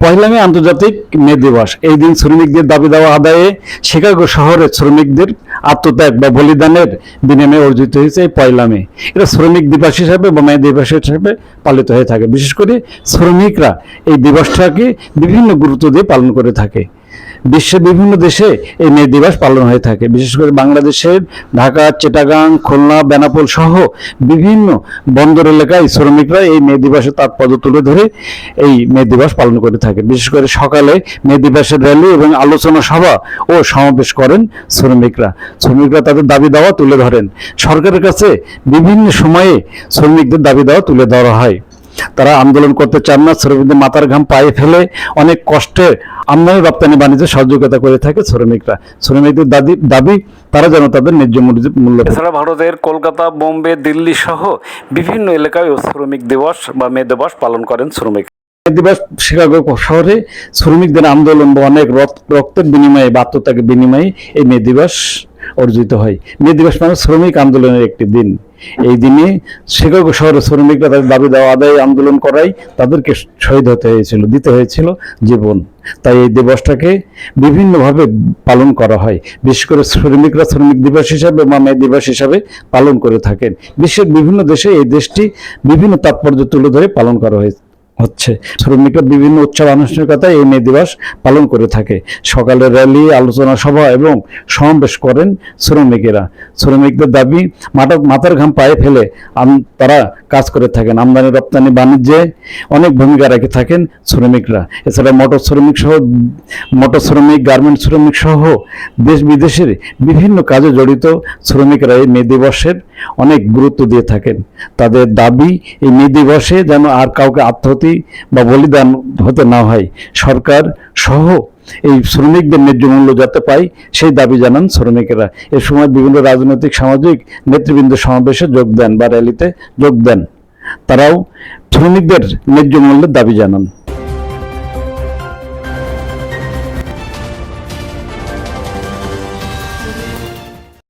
পয়লা মে আন্তর্জাতিক মে দিবস। এই দিন শ্রমিকদের দাবি দেওয়া আদায়ে শিকাগো শহরের শ্রমিকদের আত্মত্যাগ বা বলিদানের বিনিময়ে অর্জিত হয়েছে এই পয়লা মে। এটা শ্রমিক দিবস হিসাবে বা মে দিবস হিসাবে পালিত হয়ে থাকে। বিশেষ করে শ্রমিকরা এই দিবসটাকে বিভিন্ন গুরুত্ব দিয়ে পালন করে থাকে। বিশ্বের বিভিন্ন দেশে এই মে দিবস পালন হয়ে থাকে। বিশেষ করে বাংলাদেশের ঢাকা, চিটাগাং, খুলনা, বেনাপোল সহ বিভিন্ন বন্দর এলাকায় শ্রমিকরা এই মে দিবসের তাৎপর্য তুলে ধরে এই মে দিবস পালন করে থাকে বিশেষ করে সকালে মে দিবসের র্যালি এবং আলোচনা সভা ও সমাবেশ করেন শ্রমিকরা। শ্রমিকরা তাদের দাবি দাওয়া তুলে ধরেন। সরকারের কাছে বিভিন্ন সময়ে শ্রমিকদের দাবি দাওয়া তুলে ধরা হয়। তারা আন্দোলন করতে চান না শ্রমিকদের মাথার ঘাম পায়ে ফেলে অনেক কষ্টে আমদানি রপ্তানি বাণিজ্যে সহযোগিতা করে থাকে শ্রমিকরা। শ্রমিকদের দাবি দাবি তারা যেন তাদের ন্যায্য মূল্য-। এছাড়া ভারতের কলকাতা বোম্বে দিল্লি সহ বিভিন্ন এলাকায় শ্রমিক দিবস বা মে দিবস পালন করেন শ্রমিক। দিবস শিকাগো শহরে শ্রমিকদের আন্দোলন বা অনেক রক্ত- রক্তের বিনিময়ে বা আত্মত্যাগের বিনিময়ে এই মে দিবস অর্জিত হয়। মে দিবস মানে শ্রমিক আন্দোলনের একটি দিন। এই দিনে শিকাগো শহরের শ্রমিকরা তাদের দাবি দেওয়া, আদায়, আন্দোলন করাই তাদেরকে শহীদ হতে হয়েছিল, দিতে হয়েছিল জীবন। তাই এই দিবসটাকে বিভিন্নভাবে পালন করা হয়। বিশেষ করে শ্রমিকরা শ্রমিক দিবস হিসাবে বা মে দিবস হিসাবে পালন করে থাকেন। বিশ্বের বিভিন্ন দেশে এই দেশটি বিভিন্ন তাৎপর্য তুলে ধরে পালন করা হয়েছে। হচ্ছে। শ্রমিকরা বিভিন্ন উৎসব আনুষ্ঠানিকতায় এই মে দিবস পালন করে থাকে। সকালে র্যালি, আলোচনা সভা এবং সমাবেশ করেন শ্রমিকেরা। শ্রমিকদের দাবি মাথা মাথার ঘাম পায়ে ফেলে তারা কাজ করে থাকেন। আমদানি, রপ্তানি, বাণিজ্যে অনেক ভূমিকা রেখে থাকেন শ্রমিকরা। এছাড়া মোটর শ্রমিক সহ মোটর শ্রমিক, গার্মেন্ট শ্রমিক সহ দেশ বিদেশের বিভিন্ন কাজে জড়িত শ্রমিকরা এই মে দিবসের অনেক গুরুত্ব দিয়ে থাকেন। তাদের দাবি, এই মে দিবসে যেন আর কাউকে আত্মহতি বা বলিদান হতে না হয়। সরকার সহ এই শ্রমিকদের ন্যায্য মূল্য যাতে পায়, সেই দাবি জানান শ্রমিকেরা। এ সময় বিভিন্ন রাজনৈতিক, সামাজিক নেতৃবৃন্দ সমাবেশে যোগ দেন বা র্যালিতে যোগ দেন। তারাও শ্রমিকদের ন্যায্য মূল্যের দাবি জানান।